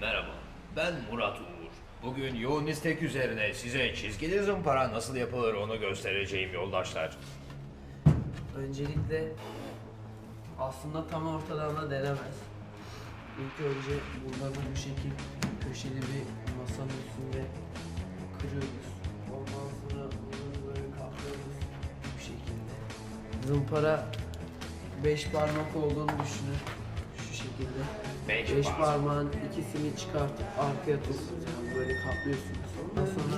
Merhaba, ben Murat Uğur. Bugün yoğun istek üzerine size çizgili zımpara nasıl yapılır onu göstereceğim yoldaşlar. Öncelikle aslında tam ortadan da denemez. İlk önce bunları bu şekil köşeli bir masanın üstünde kırıyoruz. Ondan sonra bunu böyle kaplıyoruz bu şekilde. Zımpara 5 parmak olduğunu düşünün. Şu şekilde. Beş 5 parmak. parmağın ikisini çıkartıp arkaya tutuyorsunuz. Yani böyle kaplıyorsunuz. Ondan sonra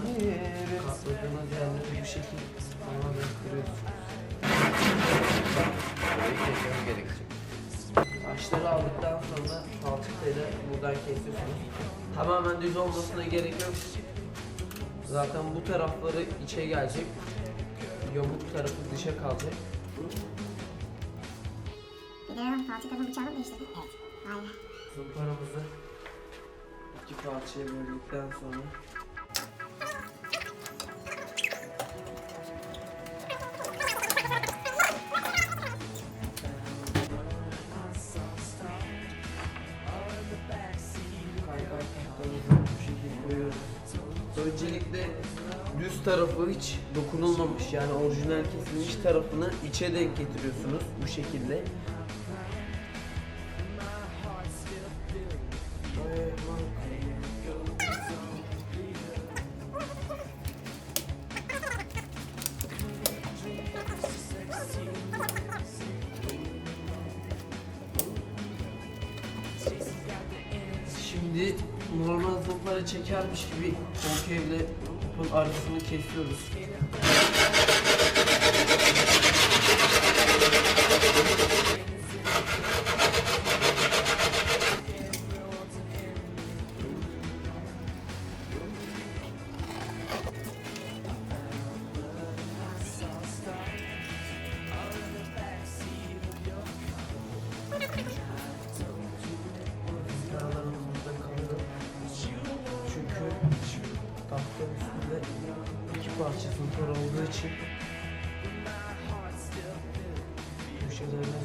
katladığınız yerleri bu şekilde tamamen kırıyorsunuz. Burayı kesmem gerekecek. Taşları aldıktan sonra falçatayla buradan kesiyorsunuz. Tamamen düz olmasına gerek yok. Zaten bu tarafları içe gelecek. Yamuk tarafı dışa kalacak. Bir de falçatamı bıçağını değiştirdim. Evet. Be. Zımparamızı iki parçaya böldükten sonra. Öncelikle düz tarafı hiç dokunulmamış yani orijinal kesilmiş tarafını içe denk getiriyorsunuz bu şekilde. Şimdi normal zımpara çekermiş gibi konkevle topun arasını kesiyoruz. zor olduğu için köşelerine